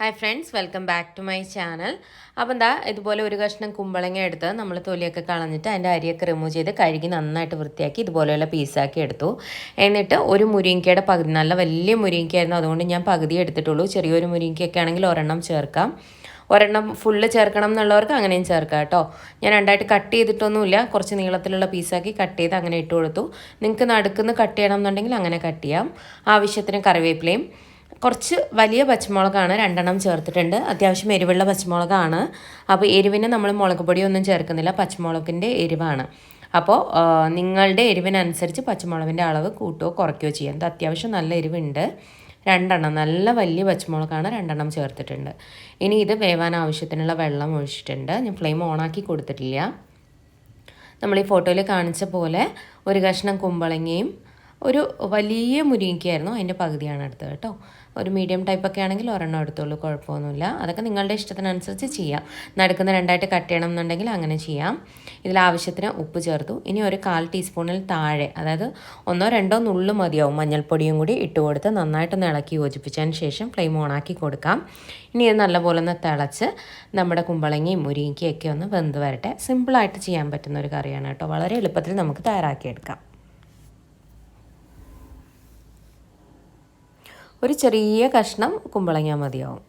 Hi friends welcome back to my channel അപ്പം എന്താ ഇതുപോലെ ഒരു കഷ്ണം കുമ്പളങ്ങ എടുത്ത് നമ്മൾ തൊലിയൊക്കെ കളഞ്ഞിട്ട് അതിന്റെ അരിയൊക്കെ റിമൂവ് ചെയ്ത് കഴുകി നന്നായിട്ട് വൃത്തിയാക്കി ഇതുപോലെയുള്ള പീസാക്കി എടുത്തു. എന്നിട്ട് ഒരു മുരിങ്ങയുടെ പകുതി നല്ല വലിയ മുരിങ്ങയായിരുന്നു അതുകൊണ്ട് ഞാൻ പകുതി എടുത്തിട്ടുള്ളൂ. ചെറിയൊരു മുരിങ്ങയൊക്കെ ആണെങ്കിൽ ഒരെണ്ണം ചേർക്കാം. ഒരെണ്ണം ഫുള്ള് ചേർക്കണം എന്നുള്ളവർക്ക് അങ്ങനെയും ചേർക്കാം കേട്ടോ. ഞാൻ രണ്ടായിട്ട് കട്ട് ചെയ്തിട്ടൊന്നുമില്ല. കുറച്ച് നീളത്തിലുള്ള പീസാക്കി കട്ട് ചെയ്ത് അങ്ങനെ ഇട്ട് കൊടുത്തു. നിങ്ങൾക്ക് നടുക്കുന്ന് കട്ട് ചെയ്യണം എന്നുണ്ടെങ്കിൽ അങ്ങനെ കട്ട് ചെയ്യാം. ആവശ്യത്തിന് കറിവേപ്പിലയും കുറച്ച് വലിയ പച്ചമുളകാണ് രണ്ടെണ്ണം ചേർത്തിട്ടുണ്ട്. അത്യാവശ്യം എരിവുള്ള പച്ചമുളകാണ്. അപ്പോൾ എരിവിന് നമ്മൾ മുളക് പൊടിയൊന്നും ചേർക്കുന്നില്ല. പച്ചമുളകിന്റെ എരിവാണ്. അപ്പോൾ നിങ്ങളുടെ എരിവിനനുസരിച്ച് പച്ചമുളകിന്റെ അളവ് കൂട്ടുകയോ കുറയ്ക്കുകയോ ചെയ്യാം. ഇത് അത്യാവശ്യം നല്ല എരിവുണ്ട്. രണ്ടെണ്ണം നല്ല വലിയ പച്ചമുളകാണ് രണ്ടെണ്ണം ചേർത്തിട്ടുണ്ട്. ഇനി ഇത് വേവാൻ ആവശ്യത്തിനുള്ള വെള്ളം ഒഴിച്ചിട്ടുണ്ട്. ഞാൻ ഫ്ലെയിം ഓണാക്കി കൊടുത്തിട്ടില്ല. നമ്മൾ ഈ ഫോട്ടോയിൽ കാണിച്ച പോലെ ഒരു കഷ്ണം കുമ്പളങ്ങയും ഒരു വലിയ മുരിങ്ങയ്ക്കായിരുന്നു. അതിന്റെ പകുതിയാണ് എടുത്തത് കേട്ടോ. ഒരു മീഡിയം ടൈപ്പൊക്കെ ആണെങ്കിൽ ഒരെണ്ണം എടുത്തോളൂ കുഴപ്പമൊന്നുമില്ല. അതൊക്കെ നിങ്ങളുടെ ഇഷ്ടത്തിനനുസരിച്ച് ചെയ്യാം. നടക്കുന്ന രണ്ടായിട്ട് കട്ട് ചെയ്യണം എന്നുണ്ടെങ്കിൽ അങ്ങനെ ചെയ്യാം. ഇതിൽ ആവശ്യത്തിന് ഉപ്പ് ചേർത്തു. ഇനി ഒരു കാൽ ടീസ്പൂണിൽ താഴെ അതായത് ഒന്നോ രണ്ടോ നുള്ളു മതിയാവും മഞ്ഞൾപ്പൊടിയും കൂടി ഇട്ട് കൊടുത്ത് നന്നായിട്ടൊന്ന് ഇളക്കി യോജിപ്പിച്ചതിന് ശേഷം ഫ്ലെയിം ഓണാക്കി കൊടുക്കാം. ഇനി ഇത് നല്ലപോലെ ഒന്ന് തിളച്ച് നമ്മുടെ കുമ്പളങ്ങയും മുരിങ്ങയ്ക്കും ഒക്കെ ഒന്ന് വെന്ത് വരട്ടെ. സിമ്പിളായിട്ട് ചെയ്യാൻ പറ്റുന്ന ഒരു കറിയാണ് കേട്ടോ. വളരെ എളുപ്പത്തിൽ നമുക്ക് തയ്യാറാക്കിയെടുക്കാം. ഒരു ചെറിയ കഷ്ണം കുമ്പളങ്ങ മതിയാവും.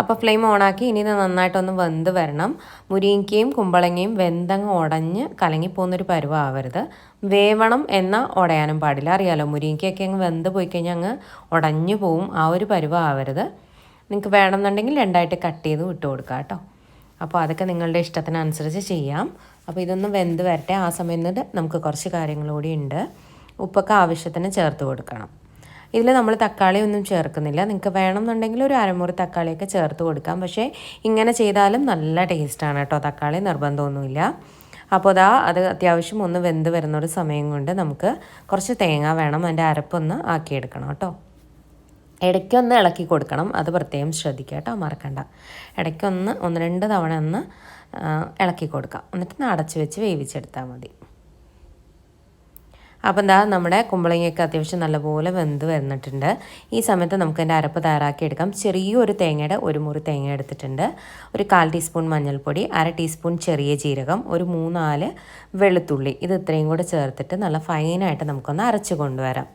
അപ്പോൾ ഫ്ലെയിം ഓണാക്കി ഇനി ഇത് നന്നായിട്ടൊന്ന് വെന്ത് വരണം. മുരിങ്ങയ്ക്കയും കുമ്പളങ്ങയും വെന്തങ്ങ് ഉടഞ്ഞ് കലങ്ങിപ്പോകുന്നൊരു പരുവാവരുത്. വേവണം എന്ന ഉടയാനും പാടില്ല. അറിയാലോ മുരിങ്ങയ്ക്കൊക്കെ അങ്ങ് വെന്ത് പോയി കഴിഞ്ഞാൽ അങ്ങ് ഉടഞ്ഞു പോവും. ആ ഒരു പരുവാവരുത്. നിങ്ങൾക്ക് വേണമെന്നുണ്ടെങ്കിൽ രണ്ടായിട്ട് കട്ട് ചെയ്ത് വിട്ട് കൊടുക്കാം കേട്ടോ. അപ്പോൾ അതൊക്കെ നിങ്ങളുടെ ഇഷ്ടത്തിനനുസരിച്ച് ചെയ്യാം. അപ്പോൾ ഇതൊന്ന് വെന്ത് വരട്ടെ. ആ സമയത്ത് നമുക്ക് കുറച്ച് കാര്യങ്ങൾ കൂടി ഉണ്ട്. ഉപ്പൊക്കെ ആവശ്യത്തിന് ചേർത്ത് കൊടുക്കണം. ഇതിൽ നമ്മൾ തക്കാളി ഒന്നും ചേർക്കുന്നില്ല. നിങ്ങൾക്ക് വേണമെന്നുണ്ടെങ്കിൽ ഒരു അരമുറി തക്കാളിയൊക്കെ ചേർത്ത് കൊടുക്കാം. പക്ഷേ ഇങ്ങനെ ചെയ്താലും നല്ല ടേസ്റ്റാണ് കേട്ടോ. തക്കാളി നിർബന്ധമൊന്നുമില്ല. അപ്പോൾ അതാ അത് അത്യാവശ്യം ഒന്ന് വെന്ത് വരുന്നൊരു സമയം കൊണ്ട് നമുക്ക് കുറച്ച് തേങ്ങ വേണം. അതിന്റെ അരപ്പൊന്ന് ആക്കിയെടുക്കണം കേട്ടോ. ഇടയ്ക്കൊന്ന് ഇളക്കി കൊടുക്കണം. അത് പ്രത്യേകം ശ്രദ്ധിക്കുക കേട്ടോ. മറക്കണ്ട. ഇടയ്ക്കൊന്ന് ഒന്ന് രണ്ട് തവണ ഒന്ന് ഇളക്കി കൊടുക്കാം. എന്നിട്ട് അടച്ച് വെച്ച് വേവിച്ചെടുത്താൽ മതി. അപ്പം എന്താ നമ്മുടെ കുമ്പളങ്ങയൊക്കെ അത്യാവശ്യം നല്ലപോലെ വെന്ത് വന്നിട്ടുണ്ട്. ഈ സമയത്ത് നമുക്ക് അതിന്റെ അരപ്പ് തയ്യാറാക്കി എടുക്കാം. ചെറിയൊരു തേങ്ങയുടെ ഒരു മുറി തേങ്ങ എടുത്തിട്ടുണ്ട്. ഒരു കാൽ ടീസ്പൂൺ മഞ്ഞൾപ്പൊടി അര ടീസ്പൂൺ ചെറിയ ജീരകം ഒരു മൂന്നാൽ വെളുത്തുള്ളി. ഇത് ഇത്രയും കൂടെ ചേർത്തിട്ട് നല്ല ഫൈനായിട്ട് നമുക്കൊന്ന് അരച്ച് കൊണ്ടുവരാം.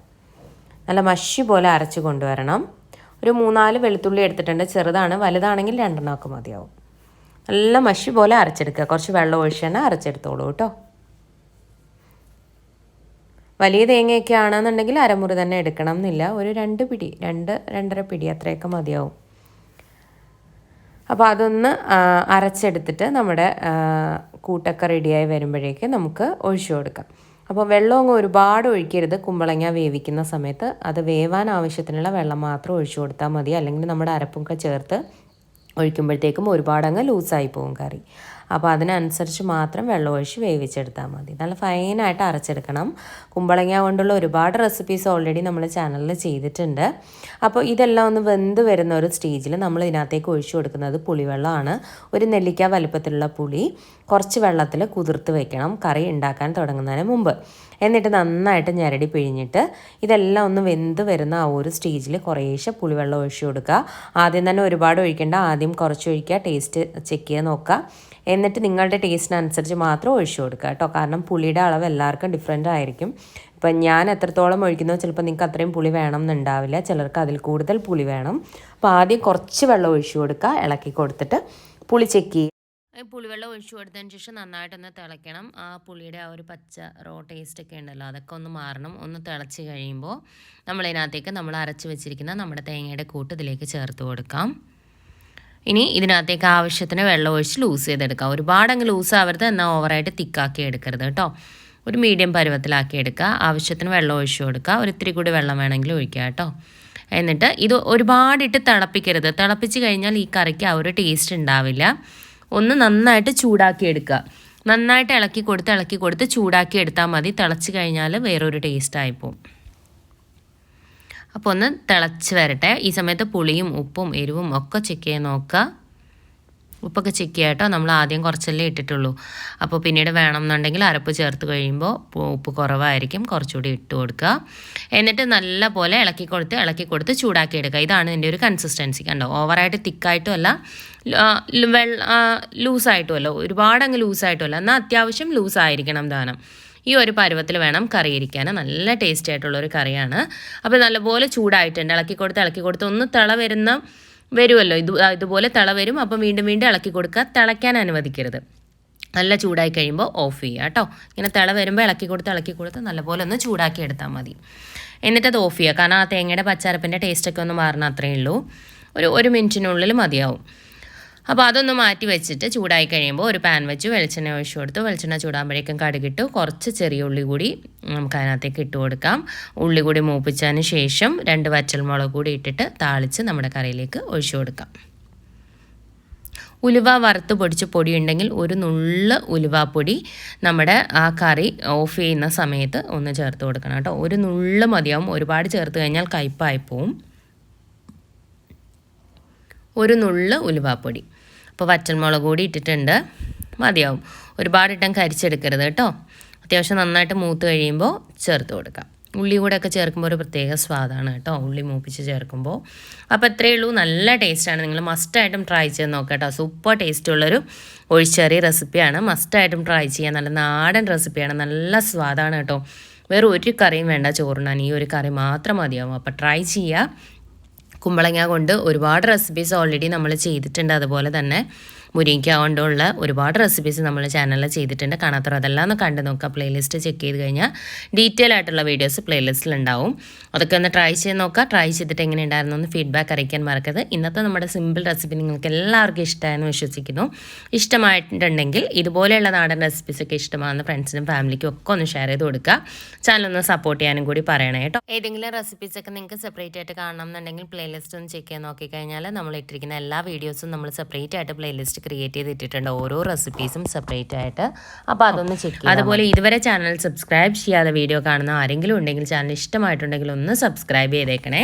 നല്ല മഷി പോലെ അരച്ച് കൊണ്ടുവരണം. ഒരു മൂന്നാൽ വെളുത്തുള്ളി എടുത്തിട്ടുണ്ട്. ചെറുതാണ് വലുതാണെങ്കിൽ രണ്ടെണ്ണമൊക്കെ മതിയാവും. നല്ല മഷി പോലെ അരച്ചെടുക്കുക. കുറച്ച് വെള്ളം ഒഴിച്ച് തന്നെ അരച്ചെടുത്തോളൂ കേട്ടോ. വലിയ തേങ്ങയൊക്കെ ആണെന്നുണ്ടെങ്കിൽ അരമുറി തന്നെ എടുക്കണം എന്നില്ല. ഒരു രണ്ട് പിടി രണ്ട് രണ്ടര പിടി അത്രയൊക്കെ മതിയാവും. അപ്പോൾ അതൊന്ന് അരച്ചെടുത്തിട്ട് നമ്മുടെ കൂട്ടൊക്കെ റെഡിയായി വരുമ്പോഴേക്ക് നമുക്ക് ഒഴിച്ചു കൊടുക്കാം. അപ്പോൾ വെള്ളം അങ്ങ് ഒരുപാട് ഒഴിക്കരുത്. കുമ്പളങ്ങ വേവിക്കുന്ന സമയത്ത് അത് വേവാൻ ആവശ്യത്തിനുള്ള വെള്ളം മാത്രം ഒഴിച്ചു കൊടുത്താൽ മതി. അല്ലെങ്കിൽ നമ്മുടെ അരപ്പൊക്കെ ചേർത്ത് ഒഴിക്കുമ്പോഴത്തേക്കും ഒരുപാടങ്ങ് ലൂസായി പോകും കറി. അപ്പോൾ അതിനനുസരിച്ച് മാത്രം വെള്ളമൊഴിച്ച് വേവിച്ചെടുത്താൽ മതി. നല്ല ഫൈനായിട്ട് അരച്ചെടുക്കണം. കുമ്പളങ്ങ കൊണ്ടുള്ള ഒരുപാട് റെസിപ്പീസ് ഓൾറെഡി നമ്മൾ ചാനലിൽ ചെയ്തിട്ടുണ്ട്. അപ്പോൾ ഇതെല്ലാം ഒന്ന് വെന്ത് വരുന്ന ഒരു സ്റ്റേജിൽ നമ്മൾ ഇതിനകത്തേക്ക് ഒഴിച്ചു കൊടുക്കുന്നത് പുളിവെള്ളമാണ്. ഒരു നെല്ലിക്ക വലുപ്പത്തിലുള്ള പുളി കുറച്ച് വെള്ളത്തിൽ കുതിർത്ത് വെക്കണം. കറി ഉണ്ടാക്കാൻ തുടങ്ങുന്നതിന് മുമ്പ്. എന്നിട്ട് നന്നായിട്ട് ഞരടി പിഴിഞ്ഞിട്ട് ഇതെല്ലാം ഒന്ന് വെന്ത് വരുന്ന ആ ഒരു സ്റ്റേജിൽ കുറേശ്ശെ പുളിവെള്ളം ഒഴിച്ചു കൊടുക്കുക. ആദ്യം തന്നെ ഒരുപാട് ഒഴിക്കേണ്ട. ആദ്യം കുറച്ച് ഒഴിക്കുക. ടേസ്റ്റ് ചെക്ക് ചെയ്ത് നോക്കുക. എന്നിട്ട് നിങ്ങളുടെ ടേസ്റ്റിനനുസരിച്ച് മാത്രം ഒഴിച്ചു കൊടുക്കുക കേട്ടോ. കാരണം പുളിയുടെ അളവ് എല്ലാവർക്കും ഡിഫറെന്റ് ആയിരിക്കും. ഇപ്പം ഞാൻ എത്രത്തോളം ഒഴിക്കുന്നോ ചിലപ്പോൾ നിങ്ങൾക്ക് അത്രയും പുളി വേണം എന്നുണ്ടാവില്ല ചിലർക്ക് അതിൽ കൂടുതൽ പുളി വേണം. അപ്പോൾ ആദ്യം കുറച്ച് വെള്ളം ഒഴിച്ചു കൊടുക്കുക. ഇളക്കി കൊടുത്തിട്ട് പുളി ചെക്ക് ചെയ്യുക പുളിവെള്ളം ഒഴിച്ചു കൊടുത്തതിന് ശേഷം നന്നായിട്ടൊന്ന് തിളയ്ക്കണം. ആ പുളിയുടെ ആ ഒരു പച്ച റോ ടേസ്റ്റ് ഒക്കെ ഉണ്ടല്ലോ അതൊക്കെ ഒന്ന് മാറണം. ഒന്ന് തിളച്ച് കഴിയുമ്പോൾ നമ്മളതിനകത്തേക്ക് നമ്മൾ അരച്ച് വെച്ചിരിക്കുന്ന നമ്മുടെ തേങ്ങയുടെ കൂട്ട് ഇതിലേക്ക് ചേർത്ത് കൊടുക്കാം. ഇനി ഇതിനകത്തേക്ക് ആവശ്യത്തിന് വെള്ളം ഒഴിച്ച് ലൂസ് ചെയ്തെടുക്കാം. ഒരുപാട് അങ്ങ് ലൂസ് ആവരുത് എന്നാൽ ഓവറായിട്ട് തിക്കാക്കി എടുക്കരുത് കേട്ടോ. ഒരു മീഡിയം പരുവത്തിലാക്കി എടുക്കുക. ആവശ്യത്തിന് വെള്ളം ഒഴിച്ച് കൊടുക്കുക. ഒരു ഇത്തിരി കൂടി വെള്ളം വേണമെങ്കിൽ ഒഴിക്കുക കേട്ടോ. എന്നിട്ട് ഇത് ഒരുപാടിട്ട് തിളപ്പിക്കരുത്. തിളപ്പിച്ച് കഴിഞ്ഞാൽ ഈ കറിക്ക് ആ ഒരു ടേസ്റ്റ് ഉണ്ടാവില്ല. ഒന്ന് നന്നായിട്ട് ചൂടാക്കി എടുക്കുക. നന്നായിട്ട് ഇളക്കി കൊടുത്ത് ഇളക്കി കൊടുത്ത് ചൂടാക്കി എടുത്താൽ മതി. തിളച്ച് കഴിഞ്ഞാൽ വേറൊരു ടേസ്റ്റ് ആയിപ്പോവും. അപ്പോൾ ഒന്ന് തിളച്ച് വരട്ടെ. ഈ സമയത്ത് പുളിയും ഉപ്പും എരിവും ഒക്കെ ചെക്ക് ചെയ്ത് നോക്കുക. ഉപ്പൊക്കെ ചെക്ക് ചെയ്യാം കേട്ടോ. നമ്മൾ ആദ്യം കുറച്ചല്ലേ ഇട്ടിട്ടുള്ളൂ. അപ്പോൾ പിന്നീട് വേണമെന്നുണ്ടെങ്കിൽ അരപ്പ് ചേർത്ത് കഴിയുമ്പോൾ ഉപ്പ് കുറവായിരിക്കും. കുറച്ചുകൂടി ഇട്ട് കൊടുക്കുക. എന്നിട്ട് നല്ല പോലെ ഇളക്കി കൊടുത്ത് ഇളക്കി കൊടുത്ത് ചൂടാക്കി എടുക്കുക. ഇതാണ് ഇതിന്റെ ഒരു കൺസിസ്റ്റൻസി കണ്ടോ? ഓവറായിട്ട് തിക്കായിട്ടും അല്ല വെള്ള ലൂസായിട്ടുമല്ല ഒരുപാട് അങ്ങ് ലൂസായിട്ടുമല്ല എന്നാൽ അത്യാവശ്യം ലൂസായിരിക്കണം ദാനം. ഈ ഒരു പരുവത്തിൽ വേണം കറി ഇരിക്കാൻ. നല്ല ടേസ്റ്റി ആയിട്ടുള്ള ഒരു കറിയാണ്. അപ്പോൾ നല്ലപോലെ ചൂടായിട്ടുണ്ട്. ഇളക്കി കൊടുത്ത് ഇളക്കി കൊടുത്ത് ഒന്ന് തിള വരുന്ന വരുമല്ലോ ഇത് ഇതുപോലെ തിള വരും. അപ്പം വീണ്ടും വീണ്ടും ഇളക്കി കൊടുക്കുക. തിളയ്ക്കാൻ അനുവദിക്കരുത്. നല്ല ചൂടായി കഴിയുമ്പോൾ ഓഫ് ചെയ്യുക കേട്ടോ. ഇങ്ങനെ തിള വരുമ്പോൾ ഇളക്കി കൊടുത്ത് ഇളക്കി കൊടുത്ത് നല്ലപോലെ ഒന്ന് ചൂടാക്കി എടുത്താൽ മതി. എന്നിട്ടത് ഓഫ് ചെയ്യുക. കാരണം ആ തേങ്ങയുടെ പച്ചരപ്പിന്റെ ടേസ്റ്റൊക്കെ ഒന്ന് മാറണം അത്രയേ ഉള്ളൂ. ഒരു ഒരു മിനിറ്റിനുള്ളിൽ മതിയാവും. അപ്പോൾ അതൊന്ന് മാറ്റി വെച്ചിട്ട് ചൂടായി കഴിയുമ്പോൾ ഒരു പാൻ വെച്ച് വെളിച്ചെണ്ണ ഒഴിച്ചു കൊടുത്ത് വെളിച്ചെണ്ണ ചൂടാകുമ്പോഴേക്കും കടുകിട്ട് കുറച്ച് ചെറിയ ഉള്ളി കൂടി നമുക്ക് അതിനകത്തേക്ക് ഇട്ട് കൊടുക്കാം. ഉള്ളി കൂടി മൂപ്പിച്ചതിന് ശേഷം രണ്ട് വറ്റൽമുളക് കൂടി ഇട്ടിട്ട് താളിച്ച് നമ്മുടെ കറിയിലേക്ക് ഒഴിച്ചു കൊടുക്കാം. ഉലുവ വറുത്ത് പൊടിച്ച് പൊടി ഉണ്ടെങ്കിൽ ഒരു നുള്ള് ഉലുവാപ്പൊടി നമ്മുടെ ആ കറി ഓഫ് ചെയ്യുന്ന സമയത്ത് ഒന്ന് ചേർത്ത് കൊടുക്കണം കേട്ടോ. ഒരു നുള്ള് മതിയാവും. ഒരുപാട് ചേർത്ത് കഴിഞ്ഞാൽ കയ്പായി പോവും. ഒരു നുള്ള് ഉലുവാപ്പൊടി അപ്പോൾ വറ്റൽമുളക് കൂടി ഇട്ടിട്ടുണ്ട്. മതിയാവും. ഒരുപാട് ഇട്ടം കരിച്ചെടുക്കരുത് കേട്ടോ. അത്യാവശ്യം നന്നായിട്ട് മൂത്ത് കഴിയുമ്പോൾ ചേർത്ത് കൊടുക്കാം. ഉള്ളി കൂടെ ഒക്കെ ചേർക്കുമ്പോൾ ഒരു പ്രത്യേക സ്വാദാണ് കേട്ടോ. ഉള്ളി മൂപ്പിച്ച് ചേർക്കുമ്പോൾ അപ്പോൾ ഇത്രയേ ഉള്ളൂ. നല്ല ടേസ്റ്റാണ് നിങ്ങൾ മസ്റ്റായിട്ടും ട്രൈ ചെയ്ത് നോക്കാം കേട്ടോ. സൂപ്പർ ടേസ്റ്റുള്ളൊരു ഒഴിച്ചറി റെസിപ്പിയാണ് മസ്റ്റായിട്ടും ട്രൈ ചെയ്യാൻ നല്ല നാടൻ റെസിപ്പിയാണ് നല്ല സ്വാദാണ് കേട്ടോ. വേറെ ഒരു കറിയും വേണ്ട ചോറിനാണ് ഈ ഒരു കറി മാത്രം മതിയാവും. അപ്പോൾ ട്രൈ ചെയ്യുക കുമ്പളങ്ങ കൊണ്ട് ഒരുപാട് റെസിപ്പീസ് ഓൾറെഡി നമ്മൾ ചെയ്തിട്ടുണ്ട്. അതുപോലെ തന്നെ മുരിങ്ങയ്ക്ക കൊണ്ടുള്ള ഒരുപാട് റെസിപ്പീസ് നമ്മൾ ചാനലിൽ ചെയ്തിട്ടുണ്ട്. കാണാത്തവർ അതെല്ലാം ഒന്ന് കണ്ടു നോക്കുക പ്ലേലിസ്റ്റ് ചെക്ക് ചെയ്ത് കഴിഞ്ഞാൽ ഡീറ്റെയിൽ ആയിട്ടുള്ള വീഡിയോസ് പ്ലേലിസ്റ്റിൽ ഉണ്ടാവും അതൊക്കെ ഒന്ന് ട്രൈ ചെയ്ത് നോക്കുക ട്രൈ ചെയ്തിട്ട് എങ്ങനെ ഉണ്ടായിരുന്നു എന്ന് ഫീഡ്ബാക്ക് അറിയിക്കാൻ മറക്കരുത്. ഇന്നത്തെ നമ്മുടെ സിമ്പിൾ റെസിപ്പി നിങ്ങൾക്ക് എല്ലാവർക്കും ഇഷ്ടമായെന്ന് വിശ്വസിക്കുന്നു. ഇഷ്ടമായിട്ടുണ്ടെങ്കിൽ ഇതുപോലെയുള്ള നാടൻ റെസിപ്പീസൊക്കെ ഇഷ്ടമാകുന്ന ഫ്രണ്ട്സിനും ഫാമിലിക്കും ഒക്കെ ഒന്ന് ഷെയർ ചെയ്ത് കൊടുക്കുക ചാനൽ ഒന്ന് സപ്പോർട്ട് ചെയ്യാനും കൂടി പറയണേ കേട്ടോ. ഏതെങ്കിലും റെസിപ്പീസൊക്കെ നിങ്ങൾക്ക് സെപ്പറേറ്റ് ആയിട്ട് കാണണം എന്നുണ്ടെങ്കിൽ പ്ലേലിസ്റ്റ് ഒന്ന് ചെക്ക് ചെയ്ത് നോക്കിക്കഴിഞ്ഞാൽ നമ്മൾ ഇട്ടിരിക്കുന്ന എല്ലാ വീഡിയോസും നമ്മൾ സെപ്പറേറ്റ് ആയിട്ട് പ്ലേലിസ്റ്റ് ക്രിയേറ്റ് ചെയ്തിട്ടുണ്ട് ഓരോ റെസിപ്പീസും സെപ്പറേറ്റ് ആയിട്ട്. അപ്പോൾ അതൊന്ന് ചെക്ക് അതുപോലെ ഇതുവരെ ചാനൽ സബ്സ്ക്രൈബ് ചെയ്യാതെ വീഡിയോ കാണുന്ന ആരെങ്കിലും ഉണ്ടെങ്കിൽ ചാനൽ ഇഷ്ടമായിട്ടുണ്ടെങ്കിൽ ഒന്ന് സബ്സ്ക്രൈബ് ചെയ്തേക്കണേ.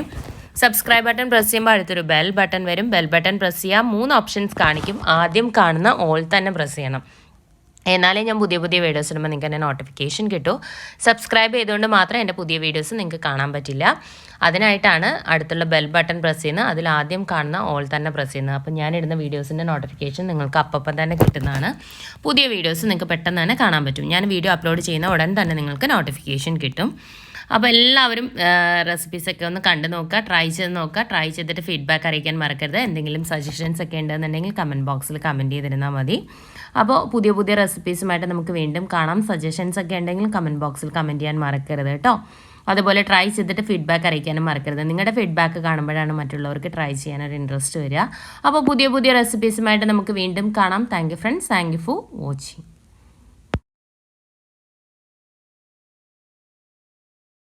സബ്സ്ക്രൈബ് ബട്ടൺ പ്രസ് ചെയ്യുമ്പോൾ അടുത്തൊരു ബെൽ ബട്ടൺ വരും. ബെൽ ബട്ടൺ പ്രസ് ചെയ്യാം. മൂന്ന് ഓപ്ഷൻസ് കാണിക്കും. ആദ്യം കാണുന്ന ഓൾ തന്നെ പ്രസ് ചെയ്യണം. എന്നാലേ ഞാൻ പുതിയ പുതിയ വീഡിയോസ് ഇടുമ്പോൾ നിങ്ങൾക്ക് എന്റെ നോട്ടിഫിക്കേഷൻ കിട്ടും. സബ്സ്ക്രൈബ് ചെയ്തുകൊണ്ട് മാത്രം എന്റെ പുതിയ വീഡിയോസ് നിങ്ങൾക്ക് കാണാൻ പറ്റില്ല. അതിനായിട്ടാണ് അടുത്തുള്ള ബെൽ ബട്ടൺ പ്രസ് ചെയ്യുന്നത്. അതിൽ ആദ്യം കാണുന്ന ഓൾ തന്നെ പ്രസ് ചെയ്യുന്നത്. അപ്പോൾ ഇടുന്ന വീഡിയോസിന്റെ നോട്ടിഫിക്കേഷൻ നിങ്ങൾക്ക് അപ്പം തന്നെ കിട്ടുന്നതാണ്. പുതിയ വീഡിയോസ് നിങ്ങൾക്ക് പെട്ടെന്ന് തന്നെ കാണാൻ പറ്റും. ഞാൻ വീഡിയോ അപ്ലോഡ് ചെയ്യുന്ന ഉടൻ തന്നെ നിങ്ങൾക്ക് നോട്ടിഫിക്കേഷൻ കിട്ടും. അപ്പോൾ എല്ലാവരും റെസിപ്പീസൊക്കെ ഒന്ന് കണ്ടു നോക്കുക ട്രൈ ചെയ്ത് നോക്കുക. ട്രൈ ചെയ്തിട്ട് ഫീഡ്ബാക്ക് അറിയിക്കാൻ മറക്കരുത്. എന്തെങ്കിലും സജഷൻസ് ഒക്കെ ഉണ്ടെന്നുണ്ടെങ്കിൽ കമന്റ് ബോക്സിൽ കമന്റ് ചെയ്തിരുന്നാൽ മതി. അപ്പോൾ പുതിയ പുതിയ റെസിപ്പീസുമായിട്ട് നമുക്ക് വീണ്ടും കാണാം. സജഷൻസ് ഒക്കെ ഉണ്ടെങ്കിൽ കമന്റ് ബോക്സിൽ കമന്റ് ചെയ്യാൻ മറക്കരുത് കേട്ടോ. അതുപോലെ ട്രൈ ചെയ്തിട്ട് ഫീഡ്ബാക്ക് അറിയിക്കാനും മറക്കരുത്. നിങ്ങളുടെ ഫീഡ്ബാക്ക് കാണുമ്പോഴാണ് മറ്റുള്ളവർക്ക് ട്രൈ ചെയ്യാനൊരു ഇൻട്രസ്റ്റ് വരിക. അപ്പോൾ പുതിയ പുതിയ റെസിപ്പീസുമായിട്ട് നമുക്ക് വീണ്ടും കാണാം. Thank friends thank you for watching